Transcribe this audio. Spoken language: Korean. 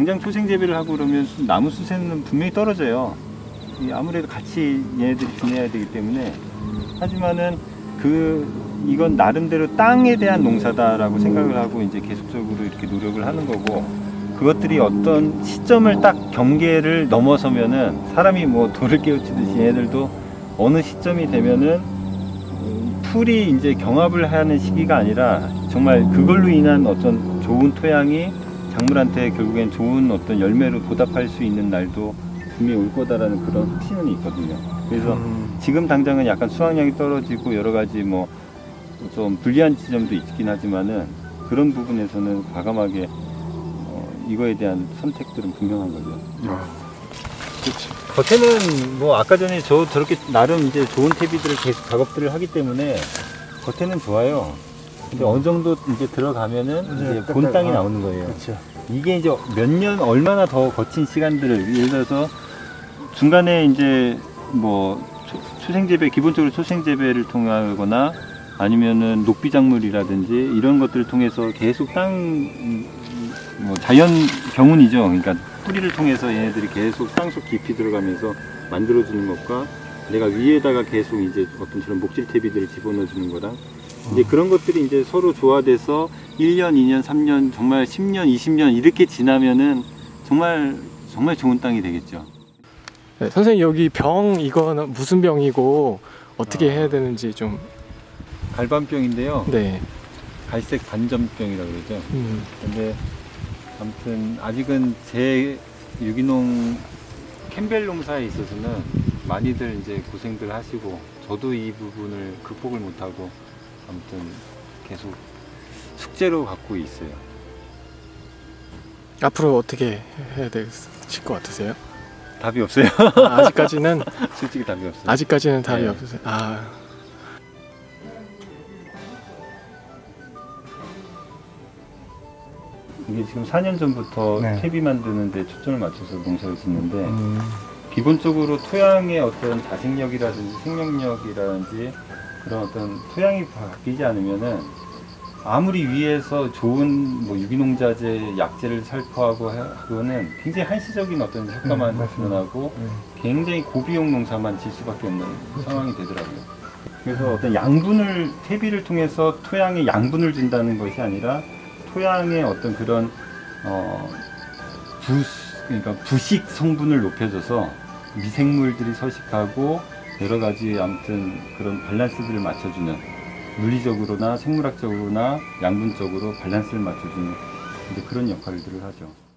당장 초생 재배를 하고 그러면 수- 나무 수세는 분명히 떨어져요. 이 아무래도 같이 얘네들이 지내야 되기 때문에 하지만은 그 이건 나름대로 땅에 대한 농사다라고 생각을 하고 이제 계속적으로 이렇게 노력을 하는 거고 그것들이 어떤 시점을 딱 경계를 넘어서면은 사람이 뭐 돌을 깨우치듯이 얘네들도 어느 시점이 되면은 음, 풀이 이제 경합을 하는 시기가 아니라 정말 그걸로 인한 어떤 좋은 토양이 작물한테 결국엔 좋은 어떤 열매로 보답할 수 있는 날도 분명히 올 거다라는 그런 확신은 있거든요. 그래서 음, 지금 당장은 약간 수확량이 떨어지고 여러 가지 뭐 좀 불리한 지점도 있긴 하지만은 그런 부분에서는 과감하게 어, 이거에 대한 선택들은 분명한 거죠. 아, 그렇지. 겉에는 뭐 아까 전에 저 저렇게 나름 이제 좋은 퇴비들을 계속 작업들을 하기 때문에 겉에는 좋아요. 근데 어느 정도 이제 들어가면은 이제 본 딱- 땅이 아, 나오는 거예요. 그렇죠. 이게 이제 몇 년 얼마나 더 거친 시간들을 예를 들어서 중간에 이제 뭐 초- 초생재배 기본적으로 초생재배를 통하거나 아니면은 녹비작물이라든지 이런 것들을 통해서 계속 땅뭐 자연 경운이죠. 그러니까 뿌리를 통해서 얘네들이 계속 땅속 깊이 들어가면서 만들어주는 것과 내가 위에다가 계속 이제 어떤 저런 목질 퇴비들을 집어넣어주는 거랑 이제 그런 것들이 이제 서로 조화돼서 1년, 2년, 3년, 정말 10년, 20년 이렇게 지나면은 정말 정말 좋은 땅이 되겠죠. 네, 선생님 여기 병 이거는 무슨 병이고 어떻게 아. 해야 되는지 좀 갈반병인데요. 네. 갈색 반점병이라고 그러죠. 음, 근데 아무튼 아직은 제 유기농 캠벨 농사에 있어서는 많이들 이제 고생들 하시고 저도 이 부분을 극복을 못하고 아무튼 계속 숙제로 갖고 있어요. 앞으로 어떻게 해야 되실 것 같으세요? 답이 없어요. 아, 아직까지는 솔직히 답이 없어요. 아직까지는 답이 네. 없으세요. 아, 이게 지금 4년 전부터 네. 퇴비 만드는데 초점을 맞춰서 농사를 짓는데 음, 기본적으로 토양의 어떤 자생력이라든지 생명력이라든지 그런 어떤 토양이 바뀌지 않으면은 아무리 위에서 좋은 뭐 유기농자재, 약재를 살포하고 하고는 굉장히 한시적인 어떤 효과만 음, 맞습니다. 나타나고 음. 굉장히 고비용 농사만 질 수밖에 없는 상황이 되더라고요. 그래서 어떤 양분을 퇴비를 통해서 토양에 양분을 준다는 것이 아니라 토양의 어떤 그런 어, 부 그러니까 부식 성분을 높여줘서 미생물들이 서식하고 여러 가지 아무튼 그런 밸런스들을 맞춰주는 물리적으로나 생물학적으로나 양분적으로 밸런스를 맞춰주는 그런 역할들을 하죠.